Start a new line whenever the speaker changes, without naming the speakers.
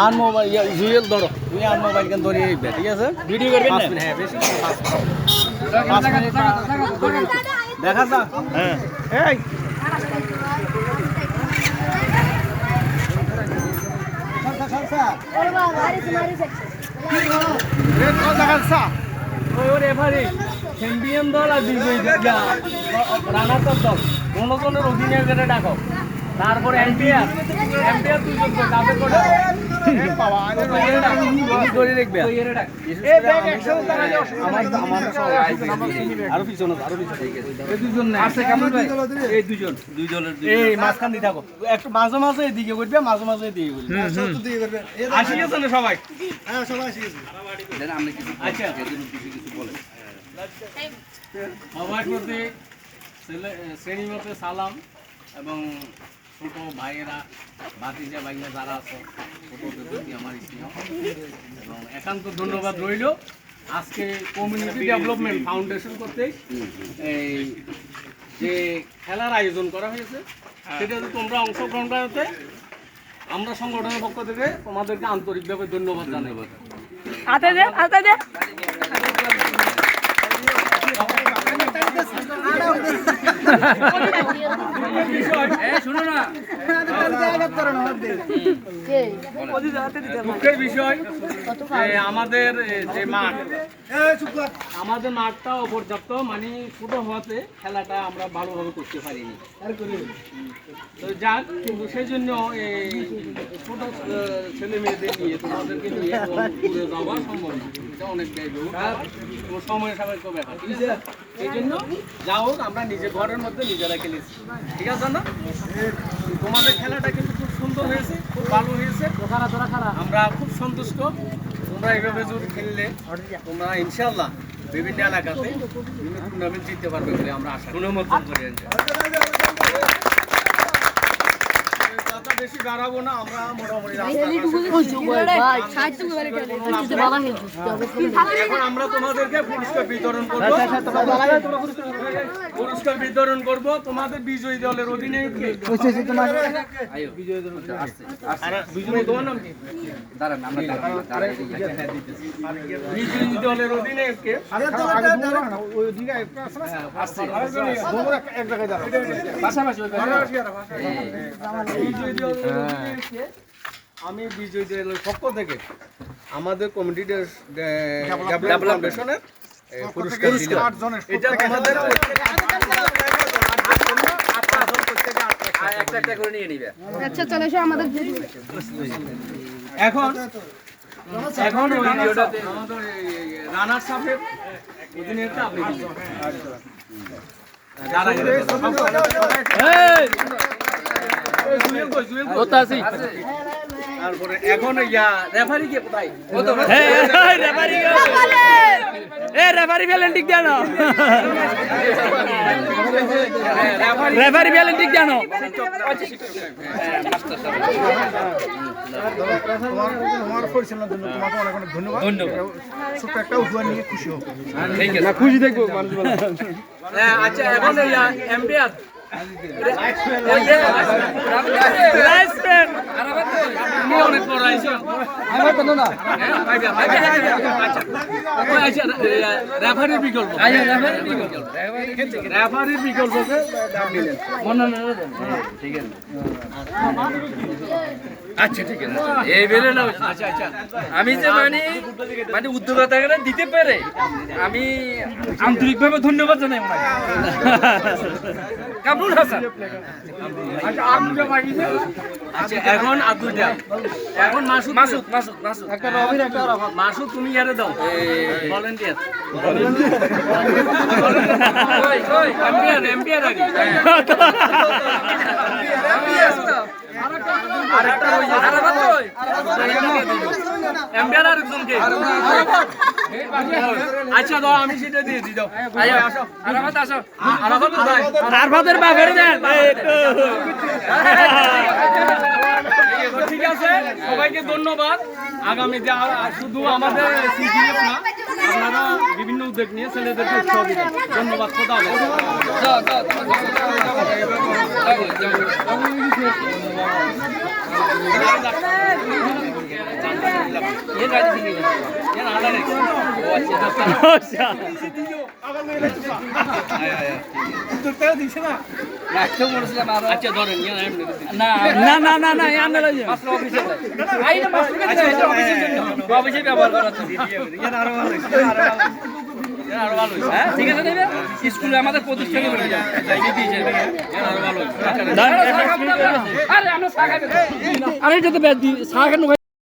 আর mobile Jewel ধরো। তুমি আর mobile কেন ধরে নিবে ঠিক আছে?
ভিডিও করবেন
পাঁচ
না?
হ্যাঁ বেশি। দেখা যাক।
হ্যাঁ।
এই। চ্যাম্পিয়ন দল আর বিজয়ী দল। রানার দল মনোজনের অধীনে যেটা ডাকো। তারপরে এম্পিয়ার। এম্পিয়ার দুজন করে আরও। পিছনে আরও পিছনে। এই দুজন আছে কেমন এই দুজন। দুই এই মাঝখান দিয়ে থাকো। একটু মাঝে মাঝে এদিকে করবে মাঝে মাঝে এদিকে করবে। আসি গেছে না সবাই? আচ্ছা। সবার প্রতি ছেলে- শ্রেণি মতে সালাম এবং ছোট ভাইয়েরা ভাতিজা ভাইয়া যারা আছে ছোটদের প্রতি আমার স্নেহ এবং একান্ত ধন্যবাদ রইল আজকে কমিউনিটি ডেভেলপমেন্ট ফাউন্ডেশন করতে এই যে খেলার আয়োজন করা হয়েছে সেটাতে তোমরা অংশগ্রহণ করাতে আমরা সংগঠনের পক্ষ থেকে তোমাদেরকে আন্তরিকভাবে ধন্যবাদ জানাই
হাতে দে হাতে দে
আমাদের যে মাঠ, আমাদের মাঠটা অপর্যাপ্ত মানে ছোট হওয়াতে খেলাটা আমরা ভালোভাবে করতে পারিনি। তো যাক, কিন্তু সেই জন্য এই ছোট ছেলে মেয়েদের নিয়ে তোমাদেরকে নিয়ে যাওয়া সম্ভব না। অনেক ব্যয়বহুল সময় সাপেক্ষ ব্যাপার ঠিক আছে? সেই জন্য যা হোক আমরা ঘরের মধ্যে নিজেরা খেলেছি। ঠিক আছে না? তোমাদের খেলাটা কিন্তু খুব সুন্দর হয়েছে খুব ভালো হয়েছে। আমরা খুব সন্তুষ্ট। তোমরা এইভাবে যদি খেললে তোমরা ইনশাল্লাহ বিভিন্ন এলাকাতে বিভিন্ন টুর্নামেন্ট জিততে পারবে বলে আমরা আশা অনুমোদন করি কথা বেশি বাড়াবো না আমরা মোটামুটি এখন আমরা তোমাদেরকে পুরস্কার বিতরণ করব। পুরস্কার বিতরণ করব। তোমাদের বিজয়ী দলের অধীনে বিজয়ী তোমার নাম কি? বিজয়ী দলের অধীনে কে? বিজয়ী দলের অধীনে কে? আমি বিজয় দলের পক্ষ থেকে আমাদের কমিটি ফাউন্ডেশনের পুরস্কার। এটা তোমাদের
আচ্ছা চলে এসো আমাদের
এখন এখন রানার সাহেব আপনি তারপরে এখন ইয়া রেফারি কে কোথায়?
এ রেফারি ভ্যালেন্টিক
রেফারি
ভ্যালেন্টিক
খুশি
খুশি দেখব মানুষ
হ্যাঁ, আচ্ছা এখন ইয়া আচ্ছা রেফারির বিকল্প রেফারির বিকল্পকে
আচ্ছা ঠিক আছে এই বেলে না
আচ্ছা আচ্ছা
আমি যে মানে মানে উদ্যোগতা দিতে পেরে আমি আন্তরিকভাবে ধন্যবাদ জানাই কামরুল হাসান
আচ্ছা আছে? আচ্ছা এখন আর দুইটা এখন মাসুদ
মাসুদ মাসুদ মাসুদ
একটা রবির একটা মাসুদ তুমি ইয়ারে দাও ভলেন্টিয়ার
কই
এমপিআর এমপিআর আগে আরেকটা আর আচ্ছা দাও আমি সেটা দিয়েছি দাও।
আয়ো
আসো।
আরাবাত আসো।
আরাফাত
আরফাতের বাপের দেন
ঠিক আছে? সবাইকে ধন্যবাদ। আর- আর শুধু আমাদের সিজিএফ না আপনারা বিভিন্ন উদ্যোগ নিয়ে ছেলেদেরকে উৎসাহ দিবেন। ধন্যবাদ খোদা। ও আচ্ছা। আয়, আয়, আয়।
বলেছিলাম আরও।
আচ্ছা ধরেন ইয়ে না,
না না না না না আমি লই মাস্টার অফিসে আই না মাস্টার কাছে যাই। অফিসের জন্য অফিসে ব্যবহার করার জন্য।
আরও ভালো আরও ভালো আরও ভালো
হ্যাঁ ঠিক আছে দেবে স্কুলে আমাদের প্রতিষ্ঠানে বলে যায়
আরও ভালো হয়েছে।
আরে আমরা চা আরে তো চা খান